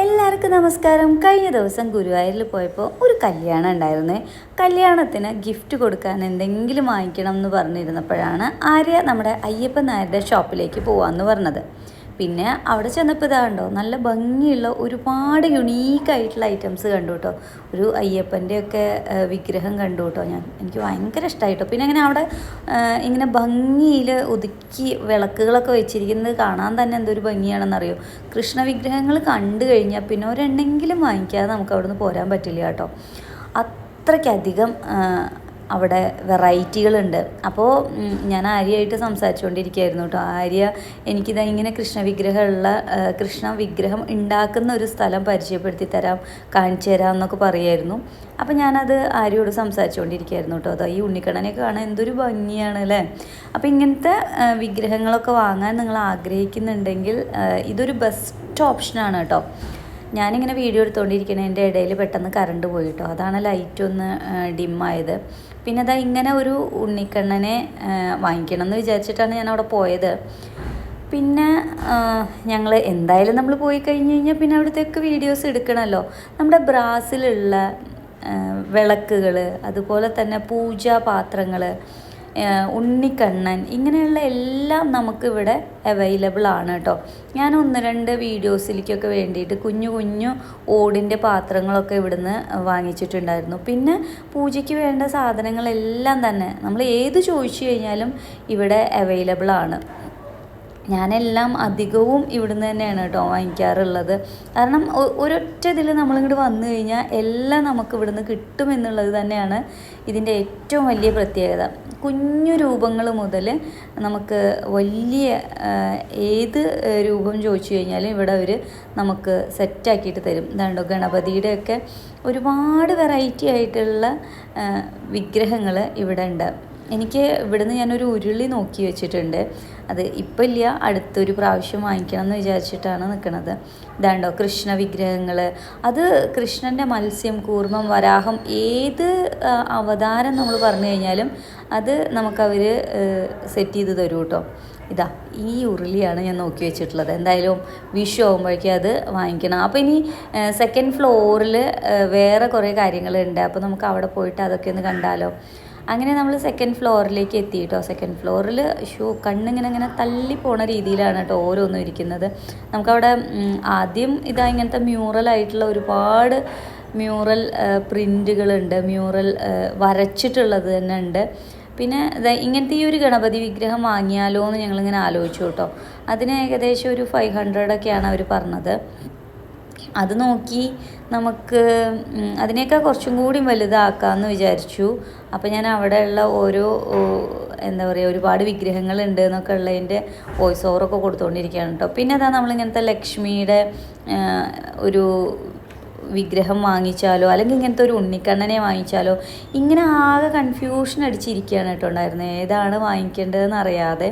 എല്ലാവർക്കും നമസ്കാരം. കഴിഞ്ഞ ദിവസം ഗുരുവായൂരിൽ പോയപ്പോൾ ഒരു കല്യാണം ഉണ്ടായിരുന്നേ. കല്യാണത്തിന് ഗിഫ്റ്റ് കൊടുക്കാൻ എന്തെങ്കിലും വാങ്ങിക്കണം എന്ന് പറഞ്ഞിരുന്നപ്പോഴാണ് ആര്യ നമ്മുടെ അയ്യപ്പൻ നായരുടെ ഷോപ്പിലേക്ക് പോകാമെന്ന് പറഞ്ഞത്. പിന്നെ അവിടെ ചെന്നപ്പോൾ ഇതാ കണ്ടോ നല്ല ഭംഗിയുള്ള ഒരുപാട് യുണീക്കായിട്ടുള്ള ഐറ്റംസ് കണ്ടു കേട്ടോ ഒരു അയ്യപ്പന്റെ ഒക്കെ വിഗ്രഹം കണ്ടു കേട്ടോ ഞാൻ. എനിക്ക് ഭയങ്കര ഇഷ്ടമായിട്ടോ പിന്നെ അങ്ങനെ അവിടെ ഇങ്ങനെ ഭംഗിയിൽ ഒതുക്കി വിളക്കുകളൊക്കെ വെച്ചിരിക്കുന്നത് കാണാൻ തന്നെ എന്തൊരു ഭംഗിയാണെന്നറിയോ. കൃഷ്ണ വിഗ്രഹങ്ങൾ കണ്ടു കഴിഞ്ഞാൽ പിന്നെ ഒരെണ്ണെങ്കിലും വാങ്ങിക്കാതെ നമുക്ക് അവിടെ നിന്ന് പോരാൻ പറ്റില്ല കേട്ടോ. അത്രയ്ക്കധികം അവിടെ വെറൈറ്റികളുണ്ട്. അപ്പോൾ ഞാൻ ആര്യയായിട്ട് സംസാരിച്ചുകൊണ്ടിരിക്കുകയായിരുന്നു കേട്ടോ. ആര്യ എനിക്കിതാ ഇങ്ങനെ കൃഷ്ണ വിഗ്രഹമുള്ള കൃഷ്ണ വിഗ്രഹം ഉണ്ടാക്കുന്ന ഒരു സ്ഥലം പരിചയപ്പെടുത്തി തരാം കാണിച്ചു തരാം എന്നൊക്കെ പറയായിരുന്നു. അപ്പം ഞാനത് ആര്യോട് സംസാരിച്ചുകൊണ്ടിരിക്കുകയായിരുന്നു കേട്ടോ. അതോ ഈ ഉണ്ണിക്കണ്ണനെയൊക്കെ കാണാൻ എന്തൊരു ഭംഗിയാണ് അല്ലേ? അപ്പം ഇങ്ങനത്തെ വിഗ്രഹങ്ങളൊക്കെ വാങ്ങാൻ നിങ്ങൾ ആഗ്രഹിക്കുന്നുണ്ടെങ്കിൽ ഇതൊരു ബെസ്റ്റ് ഓപ്ഷനാണ് കേട്ടോ. ഞാനിങ്ങനെ വീഡിയോ എടുത്തുകൊണ്ടിരിക്കണതിന്റെ ഇടയിൽ പെട്ടെന്ന് കറണ്ട് പോയി കേട്ടോ അതാണ് ലൈറ്റ് ഒന്ന് ഡിമ്മായത് പിന്നെ അതാ ഇങ്ങനെ ഒരു ഉണ്ണിക്കണ്ണനെ വാങ്ങിക്കണം എന്ന് വിചാരിച്ചിട്ടാണ് ഞാൻ അവിടെ പോയത്. പിന്നെ ഞങ്ങൾ എന്തായാലും നമ്മൾ പോയി കഴിഞ്ഞ് കഴിഞ്ഞാൽ പിന്നെ അവിടുത്തെയൊക്കെ വീഡിയോസ് എടുക്കണമല്ലോ നമ്മുടെ ബ്രാസിലുള്ള വിളക്കുകൾ അതുപോലെ തന്നെ പൂജാപാത്രങ്ങൾ ഉണ്ണിക്കണ്ണൻ ഇങ്ങനെയുള്ള എല്ലാം നമുക്കിവിടെ അവൈലബിൾ ആണ് കേട്ടോ ഞാൻ ഒന്ന് രണ്ട് വീഡിയോസിലേക്കൊക്കെ വേണ്ടിയിട്ട് കുഞ്ഞു കുഞ്ഞു ഓടിന്റെ പാത്രങ്ങളൊക്കെ ഇവിടുന്ന് വാങ്ങിച്ചിട്ടുണ്ടായിരുന്നു. പിന്നെ പൂജയ്ക്ക് വേണ്ട സാധനങ്ങളെല്ലാം തന്നെ നമ്മൾ ഏത് ചോദിച്ചു കഴിഞ്ഞാലും ഇവിടെ അവൈലബിൾ ആണ്. ഞാനെല്ലാം അധികവും ഇവിടുന്ന് തന്നെയാണ് കേട്ടോ വാങ്ങിക്കാറുള്ളത്. കാരണം ഒരൊറ്റ ഇതിൽ നമ്മളിങ്ങോട്ട് വന്നു കഴിഞ്ഞാൽ എല്ലാം നമുക്ക് ഇവിടുന്ന് കിട്ടുമെന്നുള്ളത് തന്നെയാണ് ഇതിന്റെ ഏറ്റവും വലിയ പ്രത്യേകത. കുഞ്ഞു രൂപങ്ങൾ മുതൽ നമുക്ക് വലിയ ഏത് രൂപം ചോദിച്ചു കഴിഞ്ഞാലും ഇവിടെ അവർ നമുക്ക് സെറ്റാക്കിയിട്ട് തരും. ഇതാണ്ടോ ഗണപതിയുടെയൊക്കെ ഒരുപാട് വെറൈറ്റി ആയിട്ടുള്ള വിഗ്രഹങ്ങൾ ഇവിടെ ഉണ്ട്. എനിക്ക് ഇവിടുന്ന് ഞാനൊരു ഉരുളി നോക്കി വെച്ചിട്ടുണ്ട്. അത് ഇപ്പം ഇല്ല അടുത്തൊരു പ്രാവശ്യം വാങ്ങിക്കണം എന്ന് വിചാരിച്ചിട്ടാണ് നിൽക്കുന്നത് ഇതാണ്ടോ കൃഷ്ണ വിഗ്രഹങ്ങൾ അത് കൃഷ്ണന്റെ മത്സ്യം കൂർമ്മം വരാഹം ഏത് അവതാരം നമ്മൾ പറഞ്ഞു കഴിഞ്ഞാലും അത് നമുക്കവർ സെറ്റ് ചെയ്ത് തരും കേട്ടോ ഇതാ ഈ ഉരുളിയാണ് ഞാൻ നോക്കി വെച്ചിട്ടുള്ളത്. എന്തായാലും വിഷു ആകുമ്പോഴേക്കും അത് വാങ്ങിക്കണം. അപ്പോൾ ഇനി സെക്കൻഡ് ഫ്ലോറിൽ വേറെ കുറേ കാര്യങ്ങളുണ്ട്. അപ്പോൾ നമുക്ക് അവിടെ പോയിട്ട് അതൊക്കെ ഒന്ന് കണ്ടാലോ. അങ്ങനെ നമ്മൾ സെക്കൻഡ് ഫ്ലോറിലേക്ക് എത്തി കേട്ടോ സെക്കൻഡ് ഫ്ലോറിൽ ഷൂ കണ്ണിങ്ങനെ ഇങ്ങനെ തള്ളി പോണ രീതിയിലാണ് കേട്ടോ ഓരോന്നും ഇരിക്കുന്നത്. നമുക്കവിടെ ആദ്യം ഇതാ ഇങ്ങനത്തെ മ്യൂറലായിട്ടുള്ള ഒരുപാട് മ്യൂറൽ പ്രിന്റുകളുണ്ട് മ്യൂറൽ വരച്ചിട്ടുള്ളത് തന്നെ ഉണ്ട്. പിന്നെ ഇങ്ങനത്തെ ഈ ഒരു ഗണപതി വിഗ്രഹം വാങ്ങിയാലോ എന്ന് ഞങ്ങളിങ്ങനെ ആലോചിച്ചു കേട്ടോ. അതിന് ഏകദേശം ഒരു ഫൈവ് ഹൺഡ്രഡൊക്കെയാണ് അവർ പറഞ്ഞത്. അത് നോക്കി നമുക്ക് അതിനെയൊക്കെ കുറച്ചും കൂടി വലുതാക്കാമെന്ന് വിചാരിച്ചു. അപ്പോൾ ഞാൻ അവിടെയുള്ള ഓരോ എന്താ പറയുക ഒരുപാട് വിഗ്രഹങ്ങൾ ഉണ്ട് എന്നൊക്കെ ഉള്ളതിന്റെ വോയിസ് ഓവറൊക്കെ കൊടുത്തുകൊണ്ടിരിക്കുകയാണ് കേട്ടോ പിന്നെ അതാ നമ്മളിങ്ങനത്തെ ലക്ഷ്മിയുടെ ഒരു വിഗ്രഹം വാങ്ങിച്ചാലോ അല്ലെങ്കിൽ ഇങ്ങനത്തെ ഒരു ഉണ്ണിക്കണ്ണനെ വാങ്ങിച്ചാലോ ഇങ്ങനെ ആകെ കൺഫ്യൂഷൻ അടിച്ചിരിക്കുകയാണ് കേട്ടോ ഉണ്ടായിരുന്നത് ഏതാണ് വാങ്ങിക്കേണ്ടതെന്ന് അറിയാതെ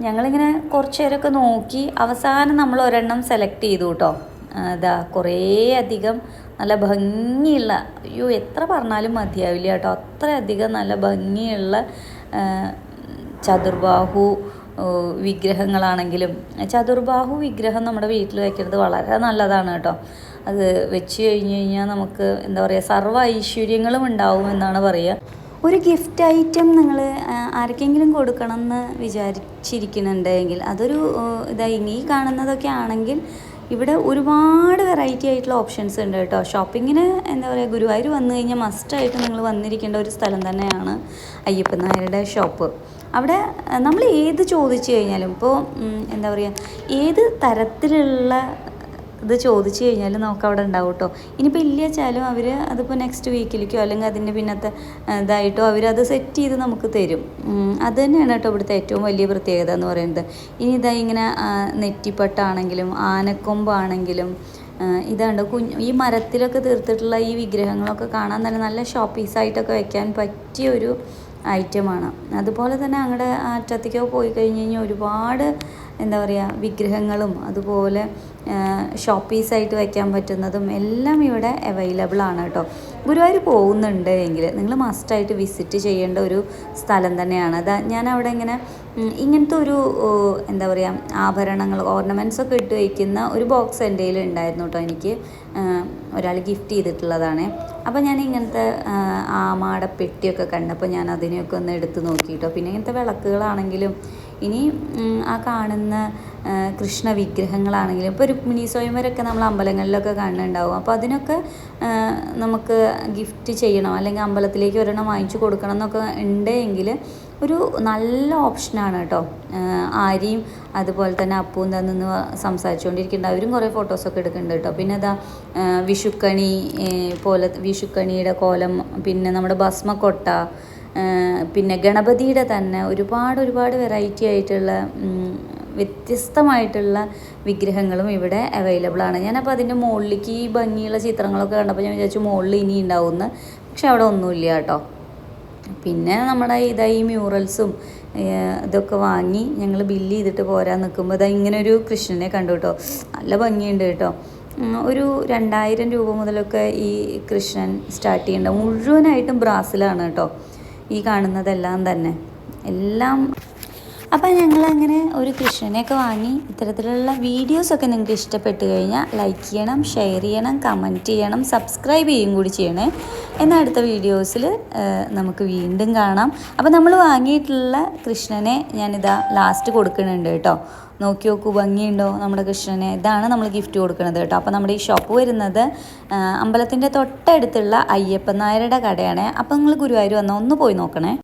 ഞങ്ങളിങ്ങനെ കുറച്ച് നേരമൊക്കെ നോക്കി അവസാനം നമ്മൾ ഒരെണ്ണം സെലക്ട് ചെയ്തു കേട്ടോ അതാ കുറേ അധികം നല്ല ഭംഗിയുള്ള അയ്യോ എത്ര പറഞ്ഞാലും മതിയാവില്ല കേട്ടോ. അത്രയധികം നല്ല ഭംഗിയുള്ള ചതുർബാഹു വിഗ്രഹങ്ങളാണെങ്കിലും ചതുർബാഹു വിഗ്രഹം നമ്മുടെ വീട്ടിൽ വയ്ക്കുന്നത് വളരെ നല്ലതാണ് കേട്ടോ. അത് വെച്ച് കഴിഞ്ഞ് കഴിഞ്ഞാൽ നമുക്ക് എന്താ പറയുക സർവ ഐശ്വര്യങ്ങളും ഉണ്ടാവും എന്നാണ് പറയുക ഒരു ഗിഫ്റ്റ് ഐറ്റം നിങ്ങൾ ആർക്കെങ്കിലും കൊടുക്കണം എന്ന് വിചാരിച്ചിരിക്കുന്നുണ്ടെങ്കിൽ അതൊരു ഇതായി ഇതാ ഈ കാണുന്നതൊക്കെ ആണെങ്കിൽ ഇവിടെ ഒരുപാട് വെറൈറ്റി ആയിട്ടുള്ള ഓപ്ഷൻസ് ഉണ്ട് കേട്ടോ. ഷോപ്പിങ്ങിന് എന്താ പറയുക ഗുരുവായൂർ വന്നു കഴിഞ്ഞാൽ മസ്റ്റായിട്ട് നിങ്ങൾ വന്നിരിക്കേണ്ട ഒരു സ്ഥലം തന്നെയാണ് അയ്യപ്പൻ നായരുടെ ഷോപ്പ് അവിടെ നമ്മൾ ഏത് ചോദിച്ചു കഴിഞ്ഞാലും ഇപ്പോൾ എന്താ പറയുക ഏത് തരത്തിലുള്ള ഇത് ചോദിച്ചു കഴിഞ്ഞാൽ നമുക്ക് അവിടെ ഉണ്ടാവും കേട്ടോ ഇനിയിപ്പോൾ ഇല്ല വെച്ചാലും അവർ അതിപ്പോൾ നെക്സ്റ്റ് വീക്കിലേക്കോ അല്ലെങ്കിൽ അതിന്റെ പിന്നത്തെ ഇതായിട്ടോ അവരത് സെറ്റ് ചെയ്ത് നമുക്ക് തരും. അത് തന്നെയാണ് കേട്ടോ ഇവിടുത്തെ ഏറ്റവും വലിയ പ്രത്യേകത എന്ന് പറയുന്നത്. ഇനി ഇതാ ഇങ്ങനെ നെറ്റിപ്പട്ടാണെങ്കിലും ആനക്കൊമ്പാണെങ്കിലും ഇതാണ്ട് കുഞ്ഞ് ഈ മരത്തിലൊക്കെ തീർത്തിട്ടുള്ള ഈ വിഗ്രഹങ്ങളൊക്കെ കാണാൻ തന്നെ നല്ല ഷോപ്പീസായിട്ടൊക്കെ വയ്ക്കാൻ പറ്റിയ ഒരു ഐറ്റമാണ്. അതുപോലെ തന്നെ അങ്ങടെ അറ്റത്തേക്കോ പോയി കഴിഞ്ഞ് കഴിഞ്ഞാൽ ഒരുപാട് എന്താ പറയുക വിഗ്രഹങ്ങളും അതുപോലെ ഷോപ്പ് പീസായിട്ട് വയ്ക്കാൻ പറ്റുന്നതും എല്ലാം ഇവിടെ അവൈലബിൾ ആണ് കേട്ടോ ഗുരുവായൂർ പോകുന്നുണ്ട് എങ്കിൽ നിങ്ങൾ മസ്റ്റായിട്ട് വിസിറ്റ് ചെയ്യേണ്ട ഒരു സ്ഥലം തന്നെയാണ്. അതാ ഞാൻ അവിടെ ഇങ്ങനെ ഇങ്ങനത്തെ ഒരു എന്താ പറയുക ആഭരണങ്ങൾ ഓർണമെന്റ്സ് ഒക്കെ ഇട്ട് വയ്ക്കുന്ന ഒരു ബോക്സ് എന്റെ കയ്യിൽ ഉണ്ടായിരുന്നു കേട്ടോ എനിക്ക്. ഒരാൾ ഗിഫ്റ്റ് ചെയ്തിട്ടുള്ളതാണ്. അപ്പോൾ ഞാൻ ഇങ്ങനത്തെ ആമാട പെട്ടിയൊക്കെ കണ്ടപ്പോൾ ഞാൻ അതിനെയൊക്കെ ഒന്ന് എടുത്ത് നോക്കി കേട്ടോ പിന്നെ ഇങ്ങനത്തെ വിളക്കുകളാണെങ്കിലും ഇനി ആ കാണുന്ന കൃഷ്ണ വിഗ്രഹങ്ങളാണെങ്കിലും ഇപ്പോൾ രുക്മിണി സ്വയംവരമൊക്കെ നമ്മൾ അമ്പലങ്ങളിലൊക്കെ കാണുന്നുണ്ടാവും. അപ്പോൾ അതിനൊക്കെ നമുക്ക് ഗിഫ്റ്റ് ചെയ്യണം അല്ലെങ്കിൽ അമ്പലത്തിലേക്ക് ഒരെണ്ണം വാങ്ങിച്ചു കൊടുക്കണം എന്നൊക്കെ ഉണ്ടെങ്കിൽ ഒരു നല്ല ഓപ്ഷനാണ് കേട്ടോ. ആരിയും അതുപോലെ തന്നെ അപ്പുവും തന്നു സംസാരിച്ചുകൊണ്ടിരിക്കുന്നുണ്ട്. അവരും കുറേ ഫോട്ടോസൊക്കെ എടുക്കുന്നുണ്ട് കേട്ടോ. പിന്നെ അതാ വിഷുക്കണി പോലെ വിഷുക്കണിയുടെ കോലം പിന്നെ നമ്മുടെ ഭസ്മക്കൊട്ട പിന്നെ ഗണപതിയുടെ തന്നെ ഒരുപാട് ഒരുപാട് വെറൈറ്റി ആയിട്ടുള്ള വ്യത്യസ്തമായിട്ടുള്ള വിഗ്രഹങ്ങളും ഇവിടെ അവൈലബിൾ ആണ്. ഞാനപ്പോൾ അതിന്റെ മുകളിലേക്ക് ഈ ഭംഗിയുള്ള ചിത്രങ്ങളൊക്കെ കണ്ടപ്പോൾ ഞാൻ വിചാരിച്ചു മുകളിൽ ഇനി ഉണ്ടാവുമെന്ന് പക്ഷെ അവിടെ ഒന്നുമില്ല കേട്ടോ. പിന്നെ നമ്മുടെ ഇതാ ഈ മ്യൂറൽസും ഇതൊക്കെ വാങ്ങി ഞങ്ങൾ ബില്ല് ചെയ്തിട്ട് പോരാൻ നിൽക്കുമ്പോൾ ഇതാ ഇങ്ങനെ ഒരു കൃഷ്ണനെ കണ്ടു കേട്ടോ നല്ല ഭംഗിയുണ്ട് കേട്ടോ ഒരു രണ്ടായിരം രൂപ മുതലൊക്കെ ഈ കൃഷ്ണൻ സ്റ്റാർട്ട് ചെയ്യേണ്ട. മുഴുവനായിട്ടും ബ്രാസിലാണ് കേട്ടോ ഈ കാണുന്നതെല്ലാം തന്നെ. എല്ലാം അപ്പോൾ ഞങ്ങൾ അങ്ങനെ ഒരു കൃഷ്ണനെയൊക്കെ വാങ്ങി ഇത്തരത്തിലുള്ള വീഡിയോസൊക്കെ നിങ്ങൾക്ക് ഇഷ്ടപ്പെട്ട് കഴിഞ്ഞാൽ ലൈക്ക് ചെയ്യണം ഷെയർ ചെയ്യണം കമന്റ് ചെയ്യണം സബ്സ്ക്രൈബ് ചെയ്യും കൂടി ചെയ്യണേ. എന്നാൽ അടുത്ത വീഡിയോസിൽ നമുക്ക് വീണ്ടും കാണാം. അപ്പോൾ നമ്മൾ വാങ്ങിയിട്ടുള്ള കൃഷ്ണനെ ഞാനിതാ ലാസ്റ്റ് കൊടുക്കുന്നുണ്ട് കേട്ടോ. നോക്കി നോക്കൂ ഭംഗിയുണ്ടോ നമ്മുടെ കൃഷ്ണനെ? ഇതാണ് നമ്മൾ ഗിഫ്റ്റ് കൊടുക്കുന്നത് കേട്ടോ. അപ്പോൾ നമ്മുടെ ഈ ഷോപ്പ് വരുന്നത് അമ്പലത്തിന്റെ തൊട്ടടുത്തുള്ള അയ്യപ്പൻ നായരുടെ കടയാണ്. അപ്പോൾ നിങ്ങൾ ഗുരുവായൂർ വന്നാൽ ഒന്ന് പോയി നോക്കണേ.